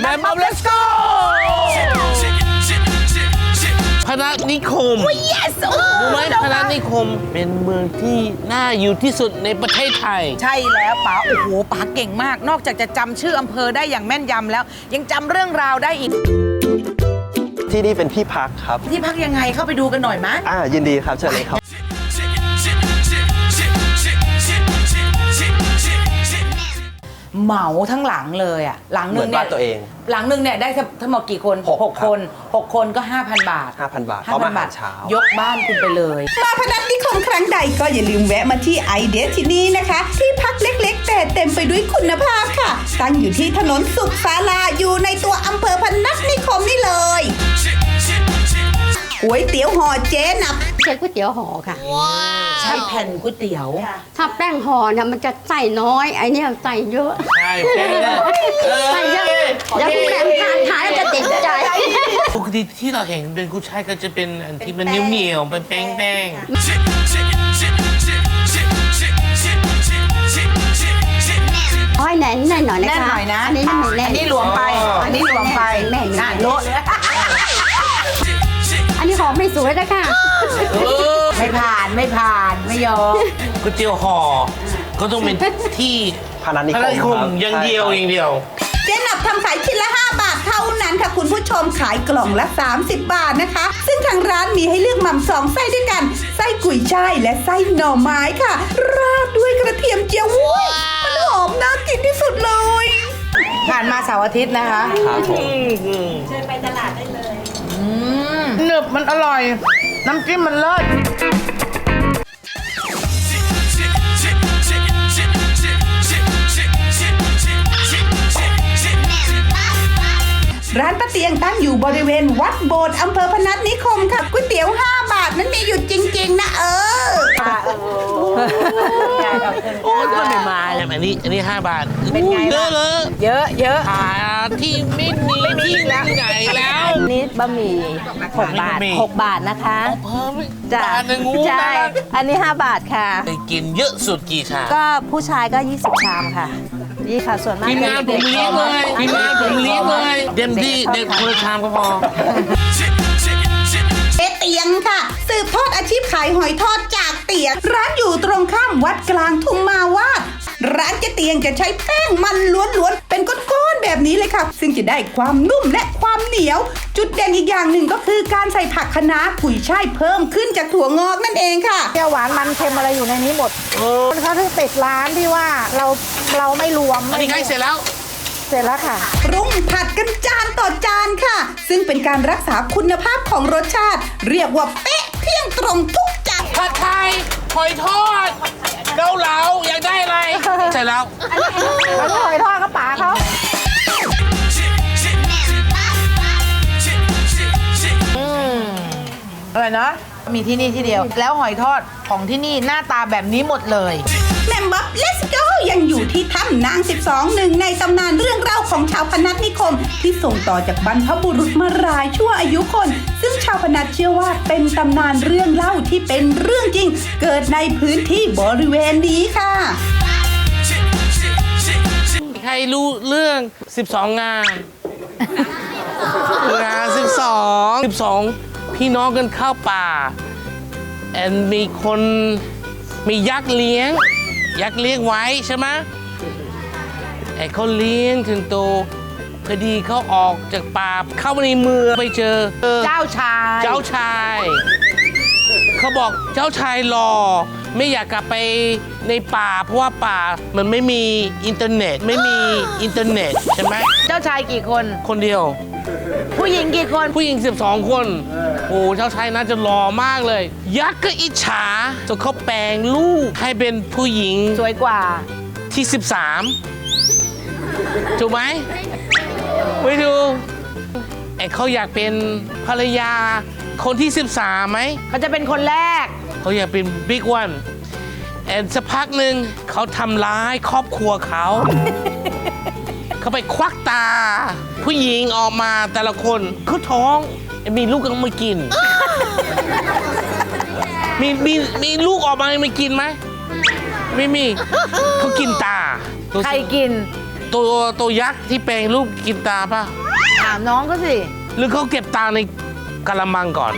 แมมมัม let's go พนัสนิคม yes รู้ไหมพนัสนิคมเป็นเมืองที่น่าอยู่ที่สุดในประเทศไทย ใช่แล้วป๋าโอ้โหป๋าเก่งมาก นอกจากจะจำชื่ออำเภอได้อย่างแม่นยำแล้ว ยังจำเรื่องราวได้อีก ที่นี่เป็นที่พักครับ ที่พักยังไงเข้าไปดูกันหน่อยมะ อ่ายินดีครับเชิญเลยครับ เหมาทั้งหลังเลยอะหลังหนึ่งเหมือนเนี่บ้ายนตัวเอง หลังหนึ่งเนี่ยได้ทั้งหมดกี่คนหกหกครับคนหกคนก็ 5,000 บาท5,000บาทห้าพร้อมพัอานหาบารทเช้า ยกบ้านคุณไปเลย มาพนัสนิคมครั้งใดก็อย่าลืมแวะมาที่ไอเดที่นี่นะคะ ที่พักเล็กๆ แต่เต็มไปด้วยคุณภาพค่ะ ตั้งอยู่ที่ถนนสุขศาลาอยู่ในตัวอำเภอพนัสนิคมนี่เลย ก๋วยเตี๋ยวห่อเจ๊นับใช้ก๋วยเตี๋ยวห่อค่ะ ใช่แผ่นก๋วยเตี๋ยว ถ้าแป้งห่อเนี่ยมันจะใส่น้อย ไอเนี่ยใส่เยอะ ใช่แป้งใส่เยอะเดี๋ยวคุณแม่ทานทานแล้วจะติดใจปกติที่เราเห็นเป็นกุ้ยช่ายก็จะเป็นอันที่มันเหนียวๆเป็นแป้งอ้อยแน่นแน่นหน่อยนะคะแน่นหน่อยนะ อันนี้ไม่แน่นอันนี้หลวมไป อันนี้หลวมไปแน่นน่าโละอันนี้ห่อ ไม่สวยนะคะๆเออไม่ผ่านไม่ผ่านไม่ยอมก๋วยเตี๋ยวห่อก็ต้องเป็นที่พนัสนิพคนัมสนิคมครับอย่างเดียวใช่อย่างเดียว เจ๊นับทำขายชิ้นละ 5 บาทเท่านั้นค่ะคุณผู้ชมขายกล่องละ 30 บาทนะคะ ซึ่งทางร้านมีให้เลือกหม่ำสองไส้ด้วยกัน ไส้กุยช่ายและไส้หน่อไม้ค่ะ ราดด้วยกระเทียมเจียววุ้ยมันหอมน่ากินที่สุดเลย ผ่านมาเสาร์อาทิตย์นะคะ ครับผม หนึบมันอร่อย น้ำจิ้มมันเลิศร้านป้าเตียงตั้งอยู่บริเวณวัดโบสถ์อำเภอพนัสนิคมค่ะก๋วยเตี๋ยว 5 บาทนั้นมีอยู่จริง ๆ นะเออ โอ้ยมันไม่มาเลยอันนี้อันนี้5บาทเป็นไงเยล่ะ อะเลยเยอะเยอะหาที่ไม่มีที่ไหนแล้วนี่บะหมี่หกบาทบะหมี่ หกบาทนะคะเพิ่มจ้ะบาทหนึ่งงูใช่น่ารักอันนี้ 5 บาทค่ะ ไปกินเยอะสุดกี่ชามก็ผู้ชายก็ 20 ชามค่ะยี่ค่ะส่วนมากทีมงานผมเลี้ยงเลยทีมงานผมเลี้ยงเลยเต็มที่เด็กคนละชามก็พอ เจ๊เตียงค่ะ สืบทอดอาชีพขายหอยทอดจาก เตียง ร้านอยู่ตรงข้ามวัดกลางทุ่งมาวาดร้านเจ๊เตียงจะใช้แป้งมันล้วนๆ เป็นก้อนๆแบบนี้เลยค่ะ ซึ่งจะได้ความนุ่มและความเหนียว จุดเด่นอีกอย่างหนึ่งก็คือการใส่ผักคะน้ากุยช่ายเพิ่มขึ้นจากถั่วงอกนั่นเองค่ะ เปรี้ยวหวานมันเค็มอะไรอยู่ในนี้หมดคนเขาถึงติดร้านที่ว่าเราเราไม่รวมอันนี้ใกล้เสร็จแล้ว เสร็จแล้วค่ะปรุงผัดกันจานต่อจานค่ะ ซึ่งเป็นการรักษาคุณภาพของรสชาติ เรียกว่าเป๊ะเที่ยงตรงทุกจาน ผัดไทยหอยทอด เกาเหลาอยากได้อะไรเสร็จแล้วแล้วก็หอยทอดกระป๋าเขาอะไรนะมีที่นี่ที่เดียว แล้วหอยทอดของที่นี่หน้าตาแบบนี้หมดเลย แมมบับ let's go ยังอยู่ที่ถ้ำ นาง 12 หนึ่งในตำนานเรื่องเล่าของชาวพนัสนิคม ที่ส่งต่อจากบรรพบุรุษมาหลายชั่วอายุคน ซึ่งชาวพนัสเชื่อว่าเป็นตำนานเรื่องเล่าที่เป็นเรื่องจริง เกิดในพื้นที่บริเวณนี้ค่ะ ใครรู้เรื่อง 12 งานงาน12 12 พี่น้องกันเข้าป่าแอนมีคนมียักษ์เลี้ยง ยักษ์เลี้ยงไว้ใช่ไหม ไอ้เขาเลี้ยงถึงโตพอดีเขาออกจากป่าเข้ามาในเมืองไปเจอเจ้าชาย เจ้าชาย เขาบอกเจ้าชายรอไม่อยากกลับไปในป่า เพราะว่าป่ามันไม่มีอินเทอร์เน็ต ไม่มีอินเทอร์เน็ตใช่ไหมเจ้าชายกี่คน คนเดียว ผู้หญิงกี่คน ผู้หญิง 12 คน โอ้เจ้าชายน่าจะหล่อมากเลย ยักษ์ก็อิจฉาจนเขาแปลงลูกให้เป็นผู้หญิงสวยกว่าที่ 13 ถูกไหมไม่ถูกไอ้เขาอยากเป็นภรรยาคนที่ 13ไหมเขาจะเป็นคนแรก เขาอยากเป็นบิ๊กวันแอนสักพักหนึ่งเขาทำร้ายครอบครัวเขา เขาไปควักตา ผู้หญิงออกมาแต่ละคนเขาท้องมีลูกก็ไม่กิน มีมีมีลูกออกมาไม่กินไหมไม่มีเขากินตา ใครกิน ตัวตัวยักษ์ที่เป็นลูกกินตาป่ะ ถามน้องก็สิ หรือเขาเก็บตาในกะละมังก่อน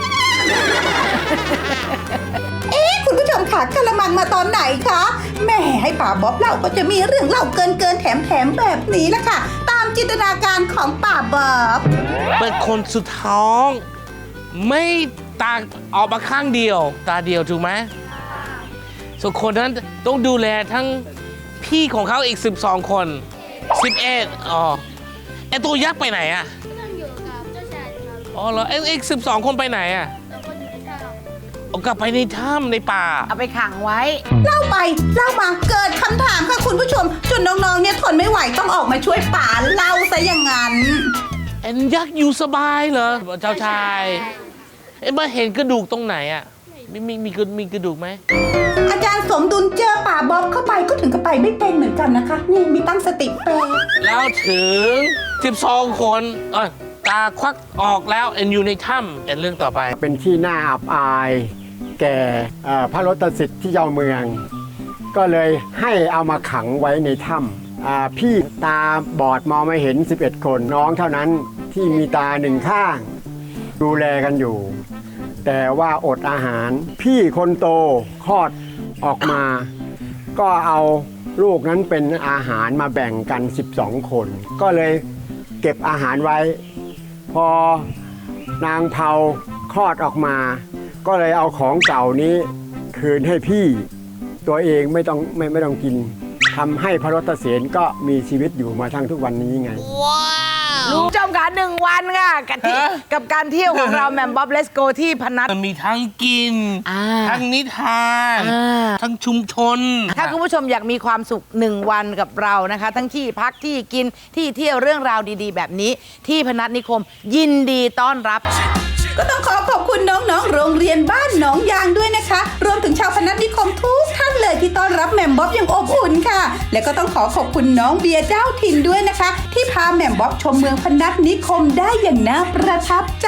เอ๊ะคุณผู้ชมค่ะกะละมังมาตอนไหนคะแหม่ให้ป่าบ๊อบเล่าก็จะมีเรื่องเล่าเกินเกินๆแถมแถมๆแบบนี้ละค่ะ ตามจินตนาการของป่าบ๊อบ เป็นคนสุดท้อง ไม่ตาออกมาข้างเดียว ตาเดียวถูกไหมส่วนคนนั้นต้องดูแลทั้งพี่ของเขาอีก 12 คน 11อ๋อไอตัวยักษ์ไปไหนอะก็ต้องอยู่กับเจ้าชายครับอ๋อเหรอไออีก12คนไปไหนอะแล้วก็อยู่ในถ้ำเอากลับไปในถ้ำในป่า เอาไปขังไว้ เล่าไปเล่ามาเกิดคำถามค่ะคุณผู้ชม จนน้องๆเนี่ยทนไม่ไหวต้องออกมาช่วยป่าเล่าซะอย่างนั้น เอ็นยักษ์อยู่สบายเหรอเจ้าชาย เอ็นมาเห็นกระดูกตรงไหนอะ มีมีมีกระมีกระดูกไหมอาจารย์สมดุลเจอป่าบ๊อบเข้าไปก็ถึงกับไปไม่เป็นเหมือนกันนะคะ นี่มีตั้งสติแปลแล้วถึง 12 คนเอยตาควักออกแล้วเอ็นอยู่ในถ้ำเอ็นเรื่องต่อไป เป็นที่น่าอับอาย แก่เอ่อพระรตสิทธิ์ที่เจ้าเมือง ก็เลยให้เอามาขังไว้ในถ้ำอ่าพี่ตาบอดมองไม่เห็น 11 คนน้องเท่านั้นที่มีตาหนึ่งข้าง ดูแลกันอยู่ แต่ว่าอดอาหาร พี่คนโตคลอดออกมา ก็เอาลูกนั้นเป็นอาหารมาแบ่งกัน 12 คน ก็เลยเก็บอาหารไว้ พอนางเผาคลอดออกมา ก็เลยเอาของเก่านี้คืนให้พี่ตัวเองไม่ต้องไม่ไม่ต้องกินทำให้พระรตเสนก็มีชีวิตอยู่มาทั้งทุกวันนี้ไง ลุงจอมการหนึ่งวันค่ะกับที่ฮะกับการเที่ยวของเราแมมบ๊อบเลสโกที่พนัส มันมีทั้งกิน อ่าทั้งนิทาน อ่า ทั้งชุมชน ถ้าคุณผู้ชมอยากมีความสุขหนึ่งวันกับเรานะคะ ทั้งที่พักที่กินที่เที่ยวเรื่องราวดีๆ แบบนี้ ที่พนัสนิคมยินดีต้อนรับ ก็ต้องขอขอบคุณน้องๆ โรงเรียนบ้านหนองยางด้วยนะคะ และก็ต้องขอขอบคุณน้องเบียร์เจ้าถิ่นด้วยนะคะ ที่พาแหม่มบ๊อบชมเมืองพนัสนิคมได้อย่างน่าประทับใจ